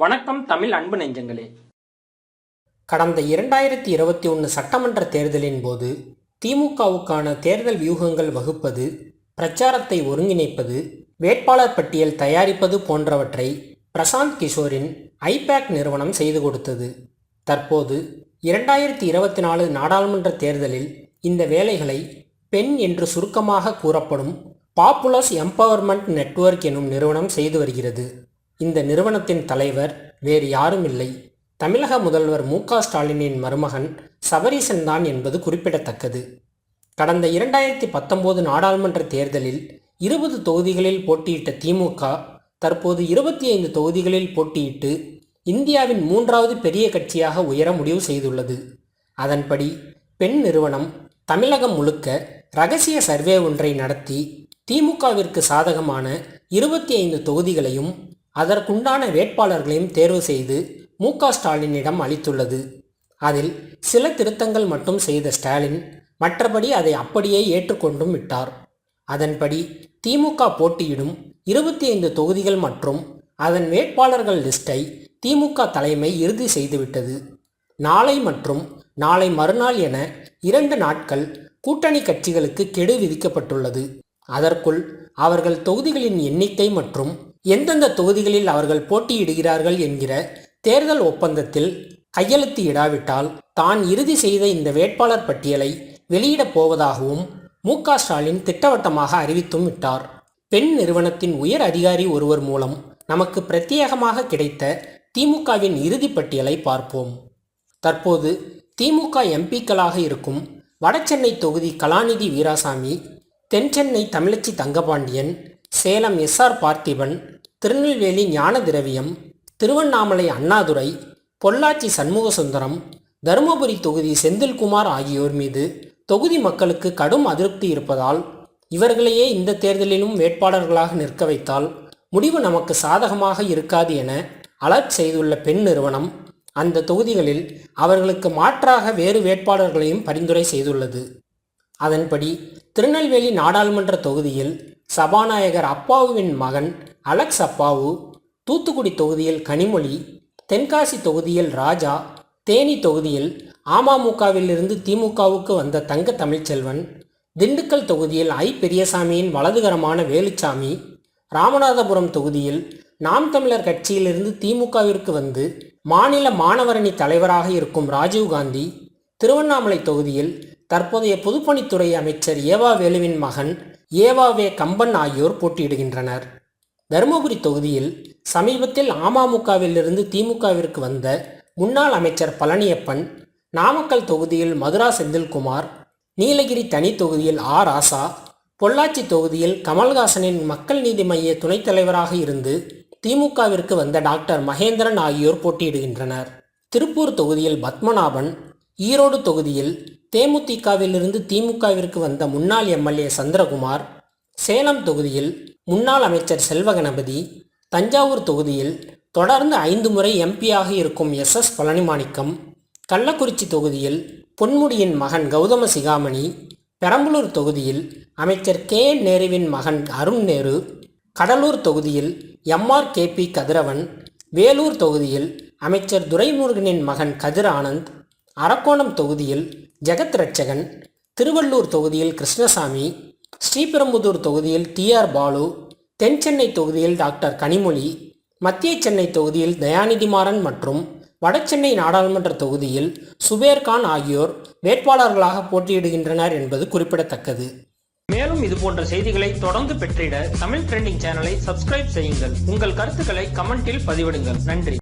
வணக்கம் தமிழ் அன்பு நெஞ்சங்களே. கடந்த இரண்டாயிரத்தி இருபத்தி ஒன்று சட்டமன்ற தேர்தலின் போது திமுகவுக்கான தேர்தல் வியூகங்கள் வகுப்பது பிரச்சாரத்தை ஒருங்கிணைப்பது வேட்பாளர் பட்டியல் தயாரிப்பது போன்றவற்றை பிரசாந்த் கிஷோரின் ஐபேக் நிறுவனம் செய்து கொடுத்தது. தற்போது இரண்டாயிரத்தி இருபத்தி நாலு நாடாளுமன்ற தேர்தலில் இந்த வேலைகளை பெண் என்று சுருக்கமாக கூறப்படும் பாப்புலஸ் எம்பவர்மெண்ட் நெட்வொர்க் எனும் நிறுவனம் செய்து வருகிறது. இந்த நிறுவனத்தின் தலைவர் வேறு யாரும் இல்லை. தமிழக முதல்வர் மு ஸ்டாலினின் மருமகன் சபரீசன் தான் என்பது குறிப்பிடத்தக்கது. கடந்த இரண்டாயிரத்தி பத்தொம்போது நாடாளுமன்ற தேர்தலில் இருபது தொகுதிகளில் போட்டியிட்ட திமுக தற்போது இருபத்தி ஐந்து தொகுதிகளில் போட்டியிட்டு இந்தியாவின் மூன்றாவது பெரிய கட்சியாக உயர முடிவு செய்துள்ளது. அதன்படி பெண் நிறுவனம் தமிழகம் முழுக்க ரகசிய சர்வே ஒன்றை நடத்தி திமுகவிற்கு சாதகமான இருபத்தி ஐந்து தொகுதிகளையும் அதற்குண்டான வேட்பாளர்களையும் தேர்வு செய்து மு. ஸ்டாலினிடம் அளித்துள்ளது. அதில் சில திருத்தங்கள் மட்டும் செய்த ஸ்டாலின் மற்றபடி அதை அப்படியே ஏற்றுக்கொண்டும் விட்டார். அதன்படி திமுக போட்டியிடும் இருபத்தி ஐந்து தொகுதிகள் மற்றும் அதன் வேட்பாளர்கள் லிஸ்டை திமுக தலைமை இறுதி செய்துவிட்டது. நாளை மற்றும் நாளை மறுநாள் என இரண்டு நாட்கள் கூட்டணி கட்சிகளுக்கு கெடு விதிக்கப்பட்டுள்ளது. அதற்குள் அவர்கள் தொகுதிகளின் எண்ணிக்கை மற்றும் எந்தெந்த தொகுதிகளில் அவர்கள் போட்டியிடுகிறார்கள் என்கிற தேர்தல் ஒப்பந்தத்தில் கையெழுத்து இடாவிட்டால் தான் இறுதி செய்த இந்த வேட்பாளர் பட்டியலை வெளியிடப் போவதாகவும் மு க ஸ்டாலின் திட்டவட்டமாக அறிவித்தும் விட்டார். பெண் நிறுவனத்தின் உயர் அதிகாரி ஒருவர் மூலம் நமக்கு பிரத்யேகமாக கிடைத்த திமுகவின் இறுதி பட்டியலை பார்ப்போம். தற்போது திமுக எம்பிக்களாக இருக்கும் வடசென்னை தொகுதி கலாநிதி வீராசாமி தென்சென்னை தமிழச்சி தங்கபாண்டியன் சேலம் எஸ்ஆர் பார்த்திபன் திருநெல்வேலி ஞான திரவியம் திருவண்ணாமலை அண்ணாதுரை பொள்ளாச்சி சண்முகசுந்தரம் தருமபுரி தொகுதி செந்தில்குமார் ஆகியோர் மீது தொகுதி மக்களுக்கு கடும் அதிருப்தி இருப்பதால் இவர்களையே இந்த தேர்தலிலும் வேட்பாளர்களாக நிற்க வைத்தால் முடிவு நமக்கு சாதகமாக இருக்காது என அலர்ட் செய்துள்ள பெண் நிறுவனம் அந்த தொகுதிகளில் அவர்களுக்கு மாற்றாக வேறு வேட்பாளர்களையும் பரிந்துரை செய்துள்ளது. அதன்படி திருநெல்வேலி நாடாளுமன்ற தொகுதியில் சபாநாயகர் அப்பாவுவின் மகன் அலெக்ஸ் அப்பாவு தூத்துக்குடி தொகுதியில் கனிமொழி தென்காசி தொகுதியில் ராஜா தேனி தொகுதியில் அமமுகவிலிருந்து திமுகவுக்கு வந்த தங்க தமிழ்ச்செல்வன் திண்டுக்கல் தொகுதியில் ஐ. பெரியசாமியின் வலதுகரமான வேலுச்சாமி ராமநாதபுரம் தொகுதியில் நாம் தமிழர் கட்சியிலிருந்து திமுகவிற்கு வந்து மாநில மாணவரணி தலைவராக இருக்கும் ராஜீவ்காந்தி திருவண்ணாமலை தொகுதியில் தற்போதைய பொதுப்பணித்துறை அமைச்சர் ஏவா வேலுவின் மகன் ஏவா வே கம்பன் ஆகியோர் போட்டியிடுகின்றனர். தருமபுரி தொகுதியில் சமீபத்தில் அமமுகவிலிருந்து திமுகவிற்கு வந்த முன்னாள் அமைச்சர் பழனியப்பன் நாமக்கல் தொகுதியில் மதுரா செந்தில்குமார் நீலகிரி தனி தொகுதியில் ஆ. ராசா பொள்ளாச்சி தொகுதியில் கமல்ஹாசனின் மக்கள் நீதி மைய துணைத் தலைவராக இருந்து திமுகவிற்கு வந்த டாக்டர் மகேந்திரன் ஆகியோர் போட்டியிடுகின்றனர். திருப்பூர் தொகுதியில் பத்மநாபன் ஈரோடு தொகுதியில் தேமுதிகவிலிருந்து திமுகவிற்கு வந்த முன்னாள் எம்எல்ஏ சந்திரகுமார் சேலம் தொகுதியில் முன்னாள் அமைச்சர் செல்வகணபதி தஞ்சாவூர் தொகுதியில் தொடர்ந்து ஐந்து முறை எம்பியாக இருக்கும் எஸ் எஸ் பழனிமாணிக்கம் கள்ளக்குறிச்சி தொகுதியில் பொன்முடியின் மகன் கௌதம சிகாமணி பெரம்பலூர் தொகுதியில் அமைச்சர் கே என் நேருவின் மகன் அருண் நேரு கடலூர் தொகுதியில் M R K P Kathiravan Vellore தொகுதியில் அமைச்சர் துரைமுருகனின் மகன் கதிர் ஆனந்த் அரக்கோணம் தொகுதியில் ஜெகத் ரட்சகன் திருவள்ளூர் தொகுதியில் கிருஷ்ணசாமி ஸ்ரீபெரும்புதூர் தொகுதியில் டி ஆர் பாலு தென் சென்னை தொகுதியில் டாக்டர் கனிமொழி மத்திய சென்னை தொகுதியில் தயாநிதிமாறன் மற்றும் வடசென்னை நாடாளுமன்ற தொகுதியில் சுபேர்கான் ஆகியோர் வேட்பாளர்களாக போட்டியிடுகின்றனர் என்பது குறிப்பிடத்தக்கது. மேலும் இது போன்ற செய்திகளை தொடர்ந்து பெற்றிட தமிழ் ட்ரெண்டிங் சேனலை சப்ஸ்கிரைப் செய்யுங்கள். உங்கள் கருத்துக்களை கமெண்டில் பதிவிடுங்கள். நன்றி.